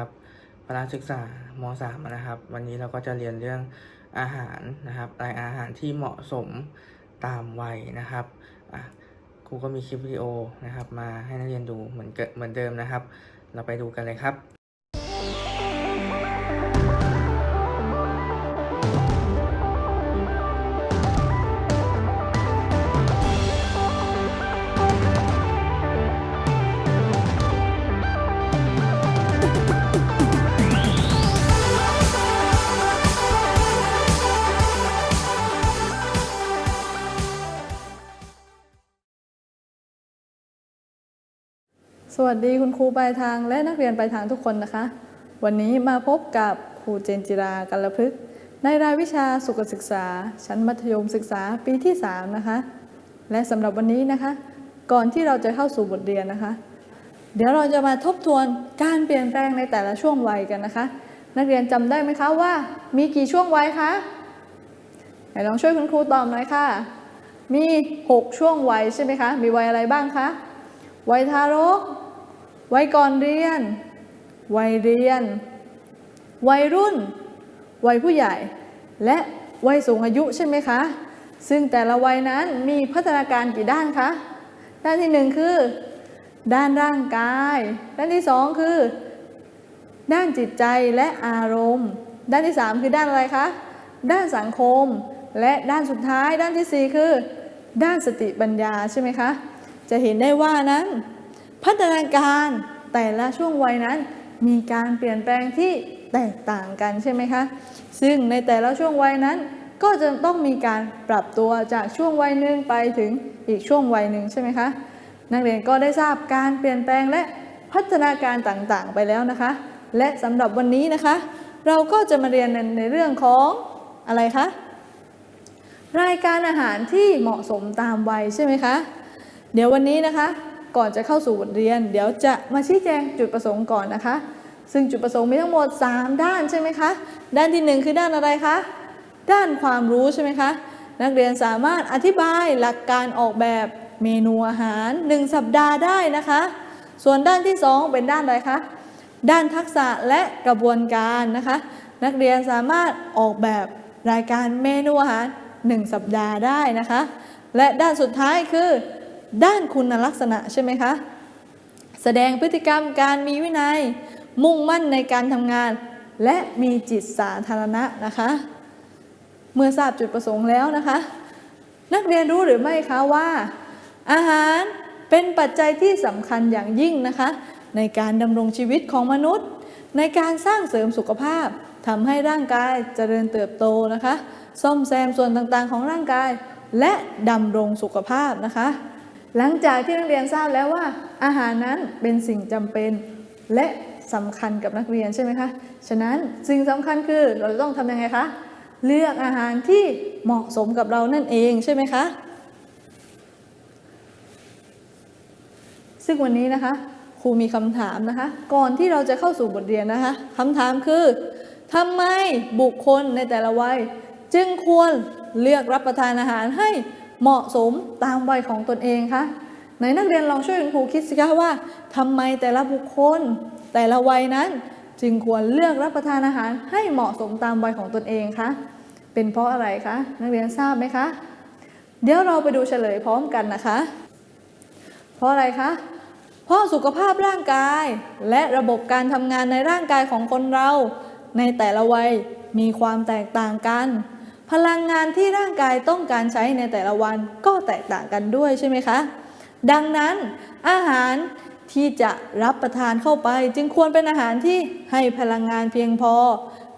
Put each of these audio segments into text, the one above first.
นะครับพละศึกษามสามนะครับ วันนี้เราก็จะเรียนเรื่องอาหารนะครับรายอาหารที่เหมาะสมตามวัยนะครับครูก็มีคลิปวิดีโอนะครับ มาให้นักเรียนดูเหมือนเกิเหมือนเดิมนะครับ เราไปดูกันเลยครับ สวัสดีคุณครูปลายทางและนักเรียนปลายทางทุกคนนะคะ วันนี้มาพบกับครูเจนจิรากัลพฤกษ์ในรายวิชาสุขศึกษา ชั้นมัธยมศึกษาปีที่ 3 นะคะ และสำหรับวันนี้นะคะ ก่อนที่เราจะเข้าสู่บทเรียนนะคะ เดี๋ยวเราจะมาทบทวนการเปลี่ยนแปลงในแต่ละช่วงวัยกันนะคะ นักเรียนจำได้ไหมคะว่ามีกี่ช่วงวัยคะไหนลองช่วยคุณครูตอบหน่อยค่ะ มี 6 ช่วงวัยใช่ไหมคะ มีวัยอะไรบ้างคะ วัยทารก วัยก่อนเรียน วัยเรียน วัยรุ่น วัยผู้ใหญ่ และวัยสูงอายุใช่ไหมคะ ซึ่งแต่ละวัยนั้นมีพัฒนาการกี่ด้านคะ ด้านที่หนึ่งคือ ด้านร่างกาย ด้านที่สองคือ ด้านจิตใจและอารมณ์ ด้านที่สามคือด้านอะไรคะ ด้านสังคม และด้านสุดท้ายด้านที่สี่คือ ด้านสติปัญญาใช่ไหมคะ จะเห็นได้ว่านั้น พัฒนาการแต่ละช่วงวัยนั้น มีการเปลี่ยนแปลงที่แตกต่างกันใช่ไหมคะ ซึ่งในแต่ละช่วงวัยนั้น ก็จะต้องมีการปรับตัวจากช่วงวัยหนึ่งไปถึงอีกช่วงวัยหนึ่งใช่ไหมคะ นักเรียนก็ได้ทราบการเปลี่ยนแปลงและพัฒนาการต่างๆ ไปแล้วนะคะ และสำหรับวันนี้นะคะ เราก็จะมาเรียนในเรื่องของอะไรคะ รายการอาหารที่เหมาะสมตามวัยใช่ไหมคะ เดี๋ยววันนี้นะคะ ก่อนจะเข้าสู่บทเรียน เดี๋ยวจะมาชี้แจงจุดประสงค์ก่อนนะคะ ซึ่งจุดประสงค์มีทั้งหมด 3 ด้านใช่ไหมคะ ด้านที่ 1 คือด้านอะไรคะ ด้านความรู้ใช่ไหมคะ นักเรียนสามารถอธิบายหลักการออกแบบเมนูอาหาร 1 สัปดาห์ได้นะคะ ส่วนด้านที่ 2 เป็นด้านอะไรคะ ด้านทักษะและกระบวนการนะคะ นักเรียนสามารถออกแบบรายการเมนูอาหาร 1 สัปดาห์ได้นะคะ และด้านสุดท้ายคือ ด้านคุณลักษณะใช่ไหมคะ แสดงพฤติกรรมการมีวินัย มุ่งมั่นในการทำงาน และมีจิตสาธารณะนะคะ เมื่อทราบจุดประสงค์แล้วนะคะ นักเรียนรู้หรือไม่คะว่า อาหารเป็นปัจจัยที่สำคัญอย่างยิ่งนะคะ ในการดำรงชีวิตของมนุษย์ ในการสร้างเสริมสุขภาพทำให้ร่างกายเจริญเติบโตนะคะ ซ่อมแซมส่วนต่างๆของร่างกาย และดำรงสุขภาพนะคะ หลังจากที่นักเรียนทราบแล้วว่า อาหารนั้นเป็นสิ่งจำเป็นและสำคัญกับนักเรียนใช่ไหมคะ ฉะนั้นสิ่งสำคัญคือเราจะต้องทำยังไงคะ เลือกอาหารที่เหมาะสมกับเรานั่นเองใช่ไหมคะ ซึ่งวันนี้นะคะครูมีคำถามนะคะ ก่อนที่เราจะเข้าสู่บทเรียนนะคะคำถามคือทำไมบุคคลในแต่ละวัย จึงควรเลือกรับประทานอาหารให้ เหมาะสมตามวัยของตนเองคะในนักเรียนลองช่วยคุณครูคิดสิคะว่าทำไมแต่ละบุคคล แต่ละวัยนั้น จึงควรเลือกรับประทานอาหารให้เหมาะสมตามวัยของตนเองคะเป็นเพราะอะไรคะนักเรียนทราบไหมคะ เดี๋ยวเราไปดูเฉลยพร้อมกันนะคะ เพราะอะไรคะเพราะสุขภาพร่างกาย และระบบการทำงานในร่างกายของคนเรา ในแต่ละวัยมีความแตกต่างกัน พลังงานที่ร่างกายต้องการใช้ในแต่ละวันก็แตกต่างกันด้วยใช่ไหมคะ ดังนั้นอาหารที่จะรับประทานเข้าไป จึงควรเป็นอาหารที่ให้พลังงานเพียงพอ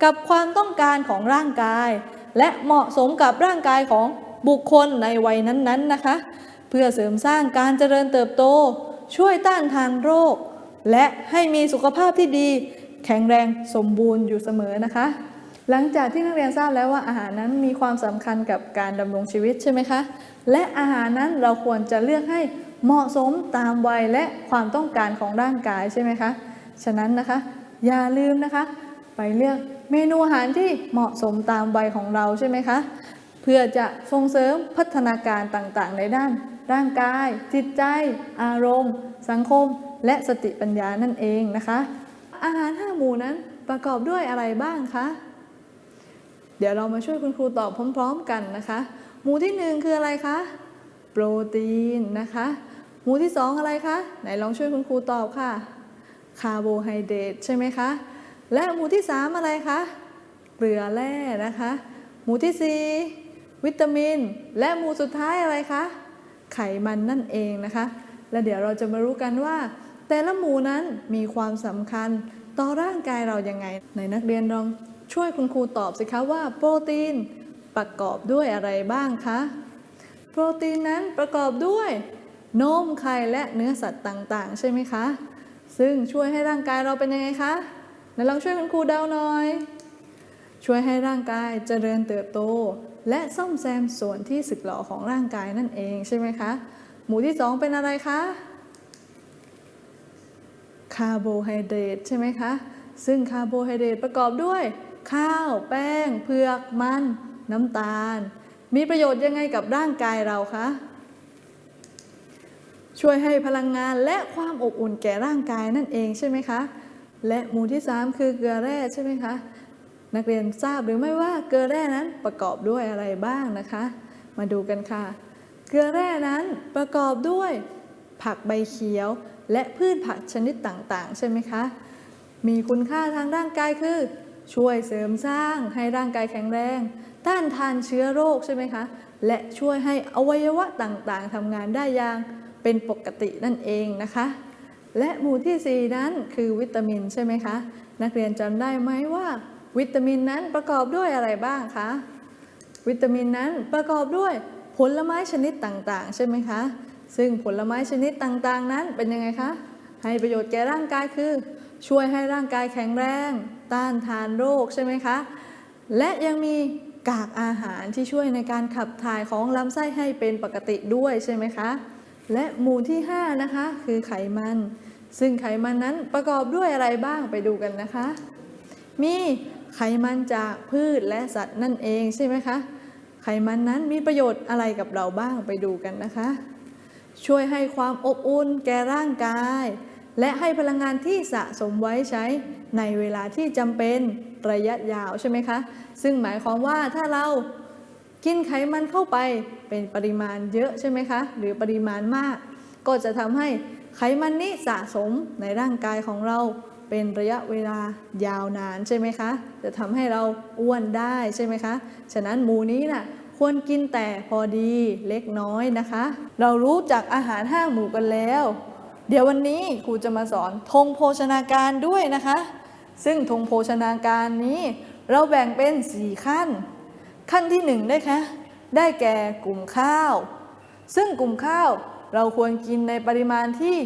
กับความต้องการของร่างกาย และเหมาะสมกับร่างกายของบุคคลในวัยนั้นๆนะคะ เพื่อเสริมสร้างการเจริญเติบโต ช่วยต้านทานโรค และให้มีสุขภาพที่ดี แข็งแรงสมบูรณ์อยู่เสมอนะคะ หลังจากที่นักเรียนทราบแล้วว่าอาหารนั้นมีความสำคัญกับการดำรงชีวิตใช่ไหมคะ และอาหารนั้นเราควรจะเลือกให้เหมาะสมตามวัยและความต้องการของร่างกายใช่ไหมคะ ฉะนั้นนะคะอย่าลืมนะคะ ไปเลือกเมนูอาหารที่เหมาะสมตามวัยของเราใช่ไหมคะ เพื่อจะส่งเสริมพัฒนาการต่างๆ ในด้าน ร่างกาย จิตใจ อารมณ์ สังคม และสติปัญญานั่นเองนะคะ อาหารห้าหมู่นั้นประกอบด้วยอะไรบ้างคะ เดี๋ยวเรามาช่วยคุณครูตอบพร้อม ๆ กันนะคะ หมู่ที่หนึ่งคืออะไรคะโปรตีนนะคะ หมู่ที่สองอะไรคะไหนลองช่วยคุณครูตอบค่ะคาร์โบไฮเดรตใช่ไหมคะและหมู่ที่สามอะไรคะเกลือแร่นะคะ หมู่ที่สี่วิตามิน และหมู่สุดท้ายอะไรคะไขมันนั่นเองนะคะ และเดี๋ยวเราจะมารู้กันว่า แต่ละหมู่นั้นมีความสำคัญต่อร่างกายเรายังไงในนักเรียนลอง ช่วยคุณครูตอบสิคะว่าโปรตีนประกอบด้วยอะไรบ้างคะ โปรตีนนั้นประกอบด้วย นมไข่และเนื้อสัตว์ต่าง ๆ ใช่ไหมคะ ซึ่งช่วยให้ร่างกายเราเป็นยังไงคะไหนลองช่วยคุณครูเดาหน่อย ช่วยให้ร่างกายเจริญเติบโต และซ่อมแซมส่วนที่สึกหรอของร่างกายนั่นเองใช่ไหมคะ หมู่ที่สองเป็นอะไรคะคาร์โบไฮเดรตใช่ไหมคะ ซึ่งคาร์โบไฮเดรตประกอบด้วย ข้าว แป้ง เผือก มัน น้ำตาล มีประโยชน์ยังไงกับร่างกายเราคะ ช่วยให้พลังงานและความอบอุ่นแก่ร่างกายนั่นเองใช่ไหมคะ และหมู่ที่ 3 คือเกลือแร่ใช่ไหมคะ นักเรียนทราบหรือไม่ว่าเกลือแร่นั้นประกอบด้วยอะไรบ้างนะคะ มาดูกันค่ะ เกลือแร่นั้นประกอบด้วย ผักใบเขียว และพืชผักชนิดต่างๆ ใช่ไหมคะ มีคุณค่าทางร่างกายคือ ช่วยเสริมสร้างให้ร่างกายแข็งแรง ต้านทานเชื้อโรคใช่ไหมคะ และช่วยให้อวัยวะต่างๆทำงานได้อย่างเป็นปกตินั่นเองนะคะ และหมู่ที่ 4 นั้นคือวิตามินใช่ไหมคะ นักเรียนจำได้ไหมว่า วิตามินนั้นประกอบด้วยอะไรบ้างคะ วิตามินนั้นประกอบด้วยผลไม้ชนิดต่างๆ ใช่ไหมคะ ซึ่งผลไม้ชนิดต่างๆ นั้นเป็นยังไงคะ ให้ประโยชน์แก่ร่างกายคือ ช่วยให้ร่างกายแข็งแรง ต้านทานโรคใช่ไหมคะ และยังมีกากอาหารที่ช่วยในการขับถ่ายของลำไส้ให้เป็นปกติด้วยใช่ไหมคะ และหมู่ที่ 5 นะคะ คือไขมัน ซึ่งไขมันนั้นประกอบด้วยอะไรบ้างไปดูกันนะคะ มีไขมันจากพืชและสัตว์นั่นเองใช่ไหมคะ ไขมันนั้นมีประโยชน์อะไรกับเราบ้างไปดูกันนะคะ ช่วยให้ความอบอุ่นแก่ร่างกาย และให้พลังงานที่สะสมไว้ใช้ในเวลาที่จำเป็นระยะยาวใช่ไหมคะ ซึ่งหมายความว่าถ้าเรากินไขมันเข้าไปเป็นปริมาณเยอะใช่ไหมคะ หรือปริมาณมาก ก็จะทำให้ไขมันนี้สะสมในร่างกายของเราเป็นระยะเวลายาวนานใช่ไหมคะ จะทำให้เราอ้วนได้ใช่ไหมคะ ฉะนั้นหมูนี้น่ะควรกินแต่พอดีเล็กน้อยนะคะ เรารู้จักอาหารห้าหมู่กันแล้ว เดี๋ยววันนี้ครูจะมาสอนธงโภชนาการด้วยนะคะ ซึ่งธงโภชนาการนี้เราแบ่งเป็น 4 ขั้น ขั้นที่1ได้คะได้แก่กลุ่มข้าว ซึ่งกลุ่มข้าวเราควรกินในปริมาณที่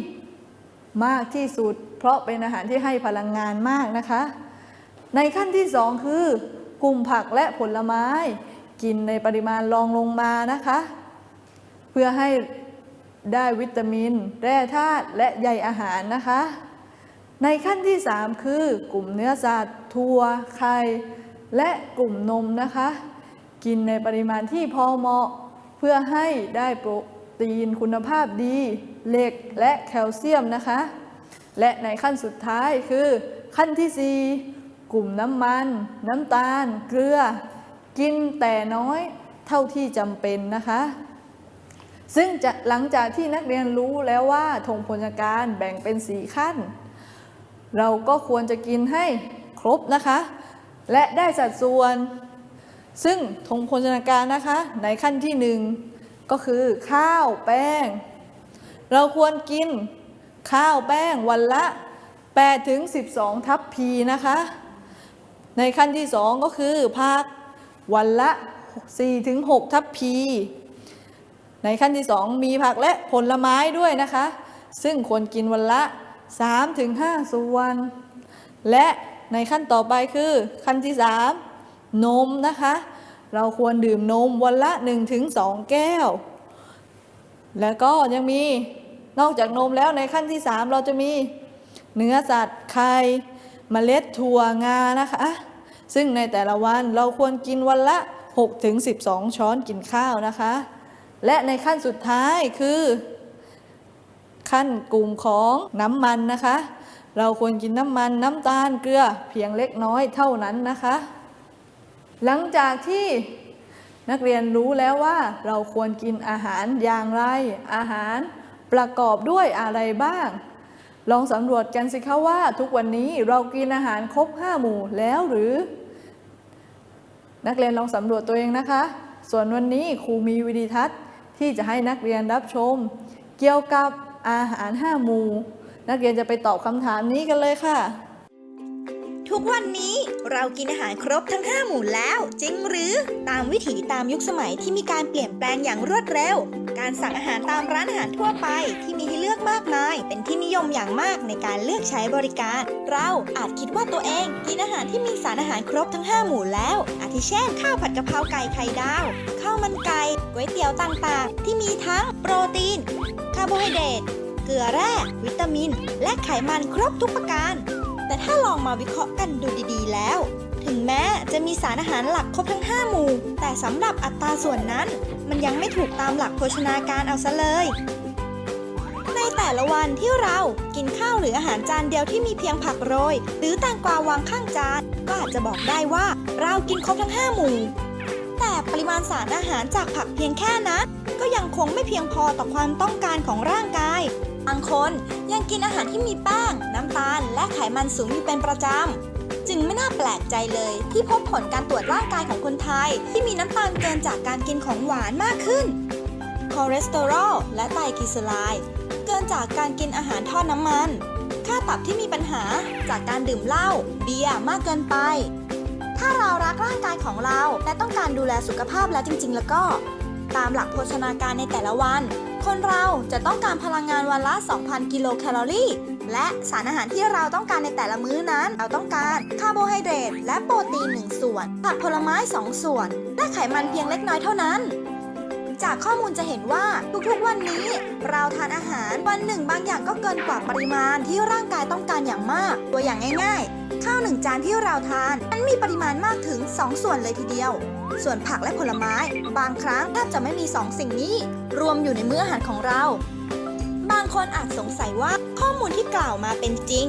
มากที่สุด เพราะเป็นอาหารที่ให้พลังงานมากนะคะ ในขั้นที่ 2 คือกลุ่มผักและผลไม้ กินในปริมาณรองลงมานะคะ เพื่อให้ ได้วิตามิน แร่ธาตุและใยอาหารนะคะ ในขั้นที่ 3 คือกลุ่มเนื้อสัตว์ถั่วไข่และกลุ่มนมนะคะ กินในปริมาณที่พอเหมาะ เพื่อให้ได้โปรตีนคุณภาพดีเหล็กและแคลเซียมนะคะ และในขั้นสุดท้ายคือขั้นที่ 4 กลุ่มน้ำมัน น้ำตาล เกลือ กินแต่น้อยเท่าที่จำเป็นนะคะ ซึ่งจะหลังจากที่นักเรียนรู้แล้วว่าธงโภชนาการแบ่งเป็น4ขั้น เราก็ควรจะกินให้ครบนะคะ และได้สัดส่วน ซึ่งธงโภชนาการนะคะ ในขั้นที่หนึ่งก็คือข้าวแป้ง เราควรกินข้าวแป้งวันละ8ถึง12 ทัพพีนะคะ ในขั้นที่สองก็คือผักวันละ4ถึง6ทัพพี ในขั้นที่ 2 มีผักและผลไม้ด้วยนะคะ ซึ่งควรกินวันละ 3-5 ส่วน และในขั้นต่อไปคือขั้นที่ 3 นมนะคะ เราควรดื่มนมวันละ 1-2 แก้ว แล้วก็ยังมีนอกจากนมแล้วในขั้นที่ 3 เราจะมีเนื้อสัตว์ไข่เมล็ดถั่วงานะคะ ซึ่งในแต่ละวันเราควรกินวันละ 6-12 ช้อนกินข้าวนะคะ และในขั้นสุดท้ายคือ ขั้นกลุ่มของน้ำมันนะคะ เราควรกินน้ำมันน้ำตาลเกลือเพียงเล็กน้อยเท่านั้นนะคะ หลังจากที่นักเรียนรู้แล้วว่าเราควรกินอาหารอย่างไร อาหารประกอบด้วยอะไรบ้าง ลองสำรวจกันสิคะว่าทุกวันนี้เรากินอาหารครบห้าหมู่แล้วหรือ นักเรียนลองสำรวจตัวเองนะคะ ส่วนวันนี้ครูมีวิดีทัศน์ ที่จะให้นักเรียนรับชม เกี่ยวกับอาหารห้าหมู่ นักเรียนจะไปตอบคำถามนี้กันเลยค่ะ ทุกวันนี้เรากินอาหารครบทั้ง 5 หมู่แล้ว จริงหรือตามวิถีตามยุคสมัยที่มีการเปลี่ยนแปลงอย่างรวดเร็ว การสั่งอาหารตามร้านอาหารทั่วไปที่มีให้เลือกมากมาย เป็นที่นิยมอย่างมากในการเลือกใช้บริการ เราอาจคิดว่าตัวเองกินอาหารที่มีสารอาหารครบทั้ง 5 หมู่แล้ว อาทิเช่นข้าวผัดกะเพราไก่ไข่ดาวข้าวมันไก่ก๋วยเตี๋ยวต่างๆ ที่มีทั้งโปรตีนคาร์โบไฮเดรตเกลือแร่วิตามิน และไขมันครบทุกประการ แต่ถ้าลองมาวิเคราะห์กันดูดีๆ แล้ว ถึงแม้จะมีสารอาหารหลักครบทั้ง 5 หมู่ แต่สำหรับอัตราส่วนนั้น มันยังไม่ถูกตามหลักโภชนาการเอาซะเลย ในแต่ละวันที่เรากินข้าวหรืออาหารจานเดียวที่มีเพียงผักโรย หรือแตงกวาวางข้างจาน ก็อาจจะบอกได้ว่าเรากินครบทั้ง 5 หมู่ แต่ปริมาณสารอาหารจากผักเพียงแค่นั้นก็ยังคงไม่เพียงพอต่อความต้องการของร่างกาย บางคนยังกินอาหารที่มีแป้ง น้ำตาล และไขมันสูงอยู่เป็นประจำ จึงไม่น่าแปลกใจเลยที่พบผลการตรวจร่างกายของคนไทย ที่มีน้ำตาลเกินจากการกินของหวานมากขึ้น คอเลสเตอรอลและไตรกลีเซอไรด์เกินจากการกินอาหารทอดน้ำมัน ค่าตับที่มีปัญหาจากการดื่มเหล้าเบียร์มากเกินไป ถ้าเรารักร่างกายของเราและต้องการดูแลสุขภาพแล้วจริง ๆ แล้วก็ ตามหลักโภชนาการในแต่ละวัน คนเราจะต้องการพลังงานวันละ 2,000 กิโลแคลอรี่ และสารอาหารที่เราต้องการในแต่ละมื้อนั้น เราต้องการคาร์โบไฮเดรตและโปรตีน 1 ส่วน ผักผลไม้ 2 ส่วน และไขมันเพียงเล็กน้อยเท่านั้นจากข้อมูลจะเห็นว่าทุกๆวันนี้ เราทานอาหารวันหนึ่งบางอย่างก็เกินกว่าปริมาณที่ร่างกายต้องการอย่างมาก ตัวอย่างง่ายๆ ข้าวหนึ่งจานที่เราทานนั้นมีปริมาณมากถึง 2 ส่วนเลยทีเดียว ส่วนผักและผลไม้ บางครั้งแทบจะไม่มี2สิ่งนี้ รวมอยู่ในมื้ออาหารของเรา บางคนอาจสงสัยว่าข้อมูลที่กล่าวมาเป็นจริง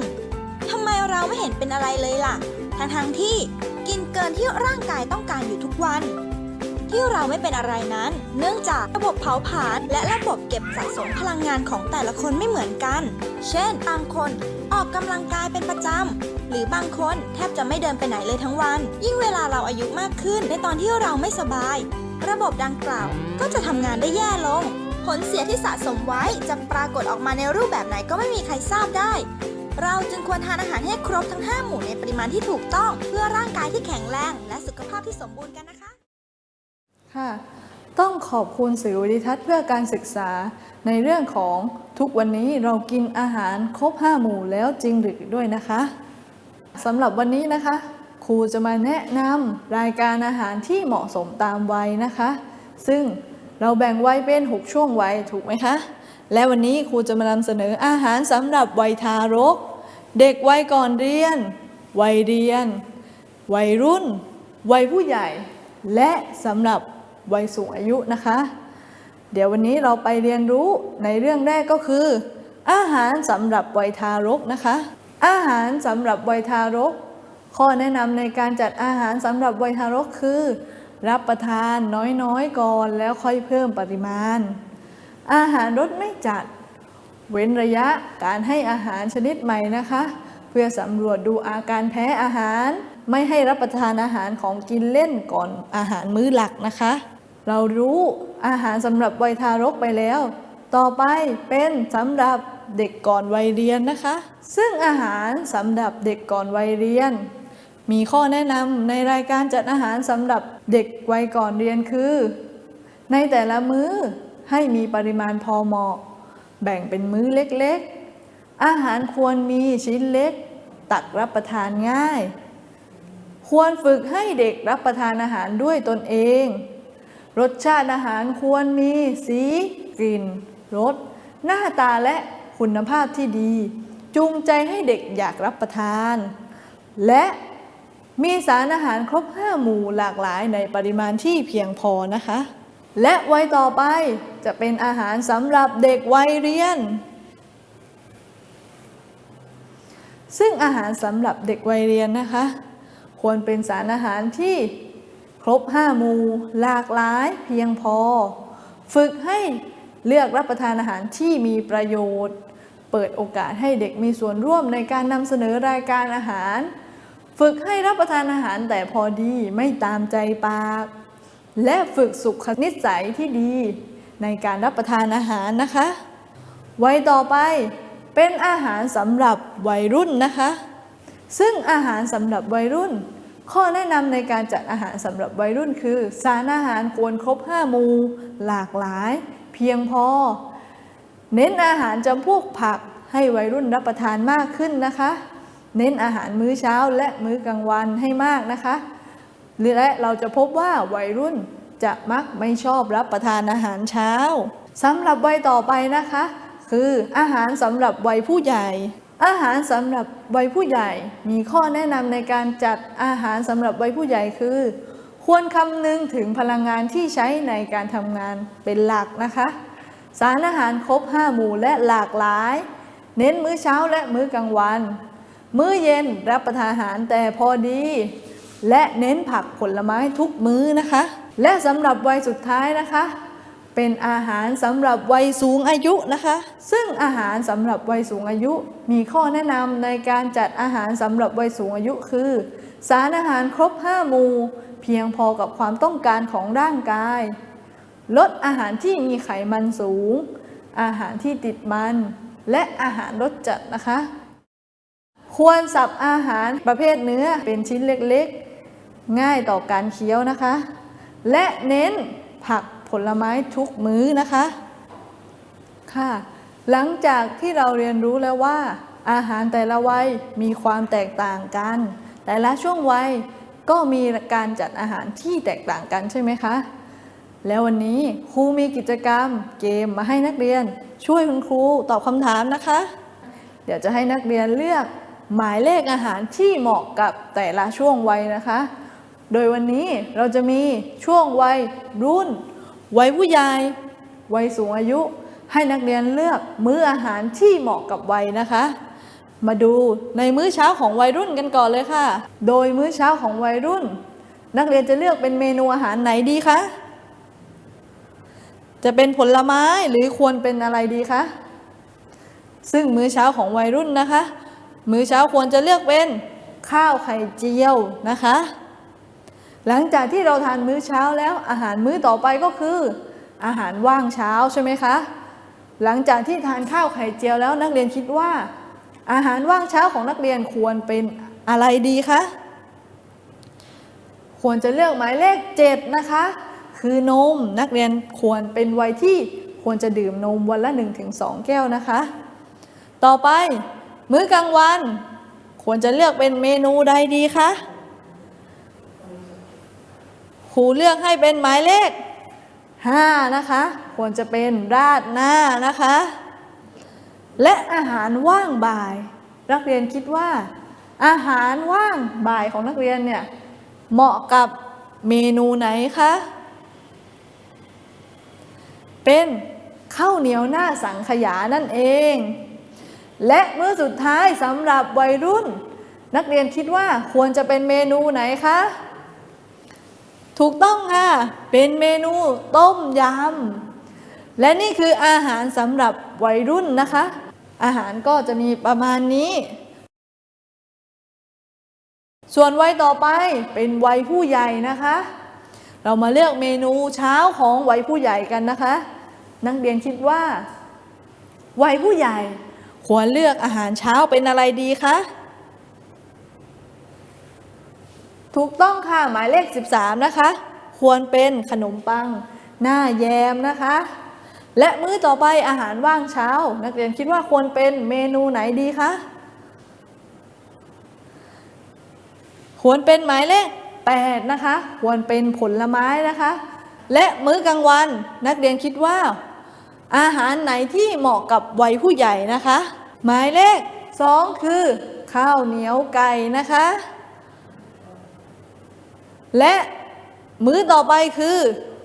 ทำไมเราไม่เห็นเป็นอะไรเลยล่ะ ทั้งๆที่กินเกินที่ร่างกายต้องการอยู่ทุกวัน ที่เราไม่เป็นอะไรนั้น เนื่องจากระบบเผาผลาญและระบบเก็บสะสมพลังงานของแต่ละคนไม่เหมือนกัน เช่น บางคนออกกำลังกายเป็นประจำ หรือบางคนแทบจะไม่เดินไปไหนเลยทั้งวัน ยิ่งเวลาเราอายุมากขึ้นในตอนที่เราไม่สบาย ระบบดังกล่าวก็จะทำงานได้แย่ลง ผลเสียที่สะสมไว้จะปรากฏออกมาในรูปแบบไหนก็ไม่มีใครทราบได้ เราจึงควรทานอาหารให้ครบทั้ง 5 หมู่ในปริมาณที่ถูกต้อง เพื่อร่างกายที่แข็งแรง และสุขภาพที่สมบูรณ์กันนะคะ ค่ะต้องขอบคุณสื่อวิทัศน์เพื่อการศึกษา ในเรื่องของทุกวันนี้เรากินอาหารครบ 5 หมู่แล้วจริงหรือด้วยนะคะ สำหรับวันนี้นะคะ ครูจะมาแนะนำรายการอาหารที่เหมาะสมตามวัยนะคะ ซึ่งเราแบ่งวัยเป็น 6 ช่วงวัยถูกไหมคะ และวันนี้ครูจะมานำเสนออาหารสำหรับวัยทารก เด็กวัยก่อนเรียน วัยเรียน วัยรุ่น วัยผู้ใหญ่ และสำหรับวัยสูงอายุนะคะ เดี๋ยววันนี้เราไปเรียนรู้ในเรื่องแรกก็คือ อาหารสำหรับวัยทารกนะคะ อาหารสำหรับวัยทารก ข้อแนะนำในการจัดอาหารสำหรับวัยทารกคือ รับประทานน้อยๆก่อนแล้วค่อยเพิ่มปริมาณ อาหารรสไม่จัด เว้นระยะการให้อาหารชนิดใหม่นะคะ เพื่อสำรวจดูอาการแพ้อาหาร ไม่ให้รับประทานอาหารของกินเล่นก่อนอาหารมื้อหลักนะคะ เรารู้อาหารสำหรับวัยทารกไปแล้ว ต่อไปเป็นสำหรับ เด็กก่อนวัยเรียนนะคะ ซึ่งอาหารสำหรับเด็กก่อนวัยเรียน มีข้อแนะนำในรายการจัดอาหารสำหรับเด็กวัยก่อนเรียนคือ ในแต่ละมื้อให้มีปริมาณพอเหมาะ แบ่งเป็นมื้อเล็กๆ อาหารควรมีชิ้นเล็ก ตักรับประทานง่าย ควรฝึกให้เด็กรับประทานอาหารด้วยตนเอง รสชาติอาหารควรมีสี กลิ่น รส หน้าตาและ คุณภาพที่ดี จูงใจให้เด็กอยากรับประทาน และมีสารอาหารครบ 5 หมู่หลากหลายในปริมาณที่เพียงพอนะคะ และวัยต่อไปจะเป็นอาหารสำหรับเด็กวัยเรียน ซึ่งอาหารสำหรับเด็กวัยเรียนนะคะ ควรเป็นสารอาหารที่ครบ 5 หมู่หลากหลายเพียงพอ ฝึกให้ เลือกรับประทานอาหารที่มีประโยชน์ เปิดโอกาสให้เด็กมีส่วนร่วมในการนำเสนอรายการอาหาร ฝึกให้รับประทานอาหารแต่พอดีไม่ตามใจปาก และฝึกสุขนิสัยที่ดี ในการรับประทานอาหารนะคะวัยต่อไปเป็นอาหารสำหรับวัยรุ่นนะคะ ซึ่งอาหารสำหรับวัยรุ่น ข้อแนะนำในการจัดอาหารสำหรับวัยรุ่นคือ สารอาหารควรครบ5หมู่หลากหลาย พียงพอ เน้นอาหารจำพวกผักให้วัยรุ่นรับประทานมากขึ้นนะคะ เน้นอาหารมื้อเช้าและมื้อกลางวันให้มากนะคะและเราจะพบว่าวัยรุ่นจะมักไม่ชอบรับประทานอาหารเช้าสำหรับวัยต่อไปนะคะ คืออาหารสำหรับวัยผู้ใหญ่ อาหารสำหรับวัยผู้ใหญ่ มีข้อแนะนำในการจัดอาหารสำหรับวัยผู้ใหญ่คือ ควรคำนึงถึงพลังงานที่ใช้ในการทำงานเป็นหลักนะคะ สารอาหารครบ 5 หมู่และหลากหลาย เน้นมื้อเช้าและมื้อกลางวัน มื้อเย็นรับประทานอาหารแต่พอดี และเน้นผักผลไม้ทุกมื้อนะคะ และสำหรับวัยสุดท้ายนะคะ เป็นอาหารสำหรับวัยสูงอายุนะคะ ซึ่งอาหารสำหรับวัยสูงอายุ มีข้อแนะนำในการจัดอาหารสำหรับวัยสูงอายุคือ สารอาหารครบ 5 หมู่ เพียงพอกับความต้องการของร่างกาย ลดอาหารที่มีไขมันสูง อาหารที่ติดมัน และอาหารรสจัดนะคะ ควรสับอาหารประเภทเนื้อเป็นชิ้นเล็กๆ ง่ายต่อการเคี้ยวนะคะ และเน้นผักผลไม้ทุกมื้อนะคะค่ะหลังจากที่เราเรียนรู้แล้วว่า อาหารแต่ละวัยมีความแตกต่างกัน แต่ละช่วงวัย ก็มีการจัดอาหารที่แตกต่างกันใช่ไหมคะ แล้ววันนี้ครูมีกิจกรรมเกมมาให้นักเรียน ช่วยคุณครูตอบคำถามนะคะ เดี๋ยวจะให้นักเรียนเลือกหมายเลขอาหารที่เหมาะกับแต่ละช่วงวัยนะคะ โดยวันนี้เราจะมีช่วงวัยรุ่น วัยผู้ใหญ่ วัยสูงอายุ ให้นักเรียนเลือกมื้ออาหารที่เหมาะกับวัยนะคะ มาดูในมื้อเช้าของวัยรุ่นกันก่อนเลยค่ะ โดยมื้อเช้าของวัยรุ่น นักเรียนจะเลือกเป็นเมนูอาหารไหนดีคะ จะเป็นผลไม้หรือควรเป็นอะไรดีคะ ซึ่งมื้อเช้าของวัยรุ่นนะคะ มื้อเช้าควรจะเลือกเป็นข้าวไข่เจียวนะคะ หลังจากที่เราทานมื้อเช้าแล้วอาหารมื้อต่อไปก็คือ อาหารว่างเช้าใช่ไหมคะ หลังจากที่ทานข้าวไข่เจียวแล้วนักเรียนคิดว่า อาหารว่างเช้าของนักเรียนควรเป็นอะไรดีคะ ควรจะเลือกหมายเลข 7 นะคะ คือนมนักเรียนควรเป็นวัยที่ควรจะดื่มนมวันละ 1-2 แก้วนะคะ ต่อไปมื้อกลางวัน ควรจะเลือกเป็นเมนูใดดีคะครูเลือกให้เป็นหมายเลข 5 นะคะ ควรจะเป็นราดหน้านะคะ และอาหารว่างบ่าย นักเรียนคิดว่า อาหารว่างบ่ายของนักเรียนเนี่ยเหมาะกับเมนูไหนคะ เป็นข้าวเหนียวหน้าสังขยานั่นเอง และเมื้อสุดท้ายสำหรับวัยรุ่น นักเรียนคิดว่าควรจะเป็นเมนูไหนคะถูกต้องค่ะ เป็นเมนูต้มยำ และนี่คืออาหารสำหรับวัยรุ่นนะคะ อาหารก็จะมีประมาณนี้ ส่วนวัยต่อไปเป็นวัยผู้ใหญ่นะคะ เรามาเลือกเมนูเช้าของวัยผู้ใหญ่กันนะคะ นักเรียนคิดว่า วัยผู้ใหญ่ควรเลือกอาหารเช้าเป็นอะไรดีคะถูกต้องค่ะหมายเลข 13 นะคะ ควรเป็นขนมปัง หน้าแยมนะคะ และมื้อต่อไปอาหารว่างเช้า นักเรียนคิดว่าควรเป็นเมนูไหนดีคะควรเป็นหมายเลข8นะคะ ควรเป็นผลไม้นะคะ และมื้อกลางวันนักเรียนคิดว่า อาหารไหนที่เหมาะกับวัยผู้ใหญ่นะคะ หมายเลข 2 คือ ข้าวเหนียวไก่นะคะ และมื้อต่อไปคือ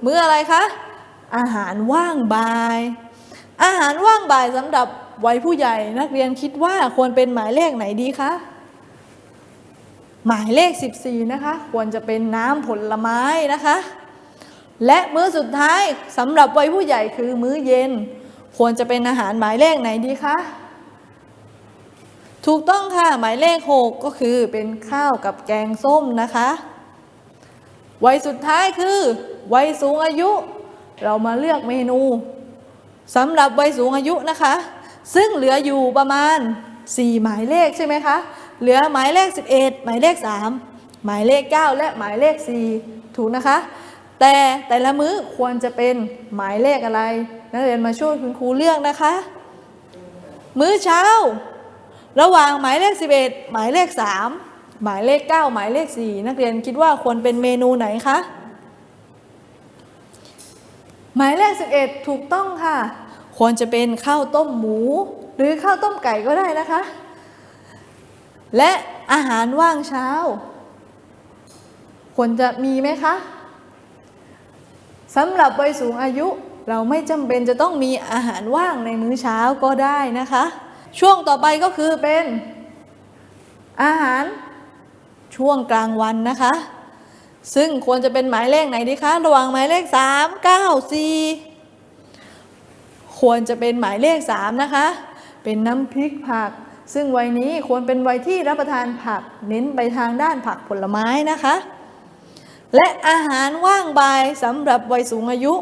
มื้ออะไรคะ อาหารว่างบ่าย อาหารว่างบ่ายสำหรับวัยผู้ใหญ่นักเรียนคิดว่าควรเป็นหมายเลขไหนดีคะ หมายเลข 14 นะคะ ควรจะเป็นน้ำผลไม้นะคะ และมื้อสุดท้ายสำหรับวัยผู้ใหญ่คือมื้อเย็น ควรจะเป็นอาหารหมายเลขไหนดีคะถูกต้องค่ะ หมายเลข 6 ก็คือเป็นข้าวกับแกงส้มนะคะ วัยสุดท้ายคือ วัยสูงอายุ เรามาเลือกเมนูสำหรับวัยสูงอายุนะคะ ซึ่งเหลืออยู่ประมาณ 4 หมายเลขใช่ไหมคะ เหลือหมายเลข 11 หมายเลข 3 หมายเลข 9 และหมายเลข 4 ถูกนะคะ แต่แต่ละมื้อควรจะเป็นหมายเลขอะไร นักเรียนมาช่วยคุณครูเลือกนะคะ มื้อเช้า ระหว่างหมายเลข 11 หมายเลข 3 หมายเลข 9 หมายเลข 4 นักเรียนคิดว่าควรเป็นเมนูไหนคะ หมายเลข 11 ถูกต้องค่ะ ควรจะเป็นข้าวต้มหมู หรือข้าวต้มไก่ก็ได้นะคะ และอาหารว่างเช้า ควรจะมีไหมคะสำหรับวัยสูงอายุเราไม่จำเป็นจะต้องมีอาหารว่างในมื้อเช้าก็ได้นะคะ ช่วงต่อไปก็คือเป็นอาหารช่วงกลางวันนะคะ ซึ่งควรจะเป็นหมายเลขไหนดีคะ ระหว่างหมายเลข 3 9 4 ควรจะเป็นหมายเลข 3 นะคะ เป็นน้ำพริกผัก ซึ่งวัยนี้ควรเป็นวัยที่รับประทานผัก เน้นไปทางด้านผักผลไม้นะคะ และอาหารว่างบายสำหรับวัยสูงอายุ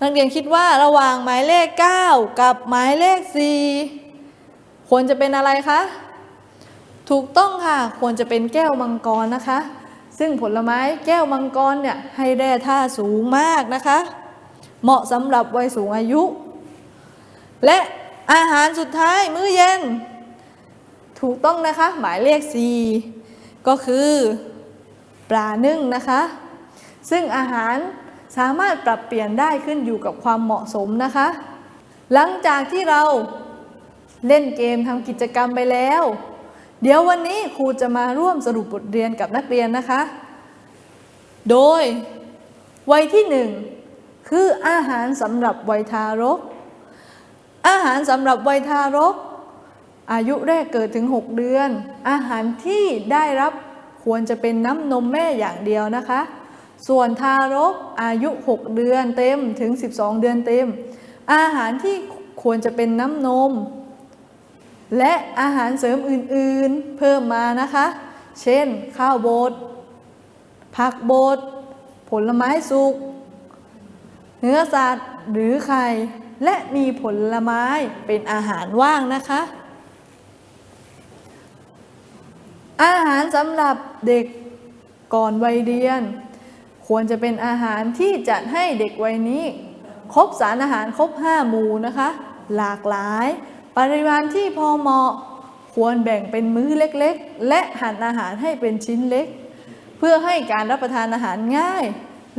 นักเรียนคิดว่าระหว่างหมายเลข 9 กับหมายเลข 4 ควรจะเป็นอะไรคะ ถูกต้องค่ะ ควรจะเป็นแก้วมังกรนะคะ ซึ่งผลไม้แก้วมังกรเนี่ยให้แร่ธาตุสูงมากนะคะ เหมาะสำหรับวัยสูงอายุ และอาหารสุดท้ายมื้อเย็น ถูกต้องนะคะ หมายเลข 4 ก็คือปลานึ่งนะคะ ซึ่งอาหารสามารถปรับเปลี่ยนได้ขึ้นอยู่กับความเหมาะสมนะคะ หลังจากที่เราเล่นเกมทำกิจกรรมไปแล้ว เดี๋ยววันนี้ครูจะมาร่วมสรุปบทเรียนกับนักเรียนนะคะ โดยวัยที่หนึ่งคืออาหารสำหรับวัยทารก อาหารสำหรับวัยทารก อายุแรกเกิดถึง 6 เดือน อาหารที่ได้รับควรจะเป็นน้ำนมแม่อย่างเดียวนะคะ ส่วนทารกอายุ 6 เดือนเต็มถึง 12 เดือนเต็ม อาหารที่ควรจะเป็นน้ำนม และอาหารเสริมอื่นๆเพิ่มมานะคะ เช่น ข้าวบด ผักบด ผลไม้สุก เนื้อสัตว์หรือไข่ และมีผลไม้เป็นอาหารว่างนะคะ อาหารสำหรับเด็กก่อนวัยเรียน ควรจะเป็นอาหารที่จัดให้เด็กวัยนี้ ครบสารอาหารครบ 5 หมู่นะคะ หลากหลาย ปริมาณที่พอเหมาะควรแบ่งเป็นมื้อเล็กๆ และหั่นอาหารให้เป็นชิ้นเล็ก เพื่อให้การรับประทานอาหารง่าย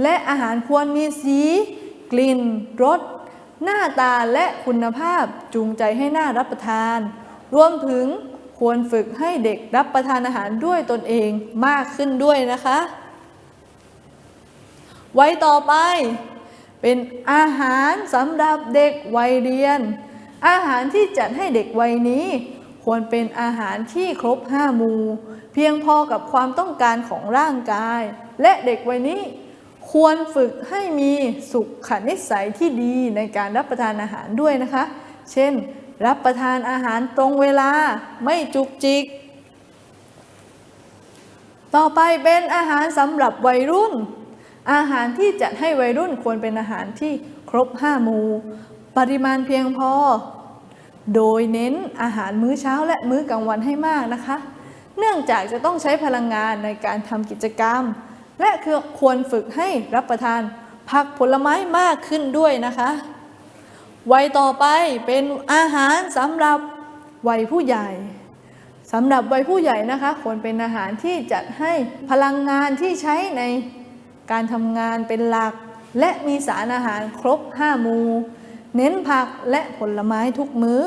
และอาหารควรมีสี กลิ่นรสหน้าตาและคุณภาพจูงใจให้น่ารับประทาน รวมถึงควรฝึกให้เด็กรับประทานอาหารด้วยตนเองมากขึ้นด้วยนะคะ ไว้ต่อไป เป็นอาหารสำหรับเด็กวัยเรียน อาหารที่จัดให้เด็กวัยนี้ ควรเป็นอาหารที่ครบห้าหมู่ เพียงพอกับความต้องการของร่างกาย และเด็กวัยนี้ควรฝึกให้มีสุขนิสัยที่ดีในการรับประทานอาหารด้วยนะคะ เช่น รับประทานอาหารตรงเวลาไม่จุกจิก ต่อไปเป็นอาหารสำหรับวัยรุ่น อาหารที่จัดให้วัยรุ่นควรเป็นอาหารที่ครบห้าหมู่ ปริมาณเพียงพอ โดยเน้นอาหารมื้อเช้าและมื้อกลางวันให้มากนะคะ เนื่องจากจะต้องใช้พลังงานในการทำกิจกรรม และคือควรฝึกให้รับประทานผักผลไม้มากขึ้นด้วยนะคะวัยต่อไปเป็นอาหารสำหรับวัยผู้ใหญ่สำหรับวัยผู้ใหญ่นะคะ ควรเป็นอาหารที่จัดให้พลังงานที่ใช้ในการทำงานเป็นหลัก และมีสารอาหารครบ5หมู่ เน้นผักและผลไม้ทุกมือ้อ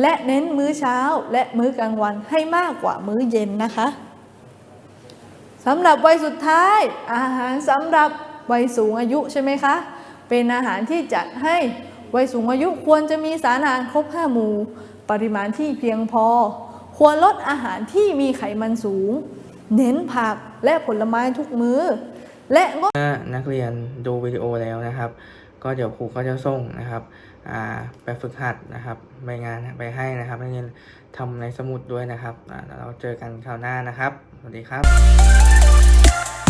และเน้นมื้อเช้าและมื้อกลางวันให้มากกว่ามื้อเย็นนะคะสำหรับวัยสุดท้าย อาหารสำหรับวัยสูงอายุใช่ไหมคะ เป็นอาหารที่จัดให้วัยสูงอายุควรจะมีสารอาหารครบ 5 หมู่ ปริมาณที่เพียงพอ ควรลดอาหารที่มีไขมันสูง เน้นผักและผลไม้ทุกมื้อ และงดนักเรียนดูวิดีโอแล้วนะครับ ก็เดี๋ยวครูก็จะส่งนะครับไปฝึกหัดนะครับใบงานไปให้นะครับนักเรียนทำในสมุดด้วยนะครับเราเจอกันคราวหน้านะครับ สวัสดีครับ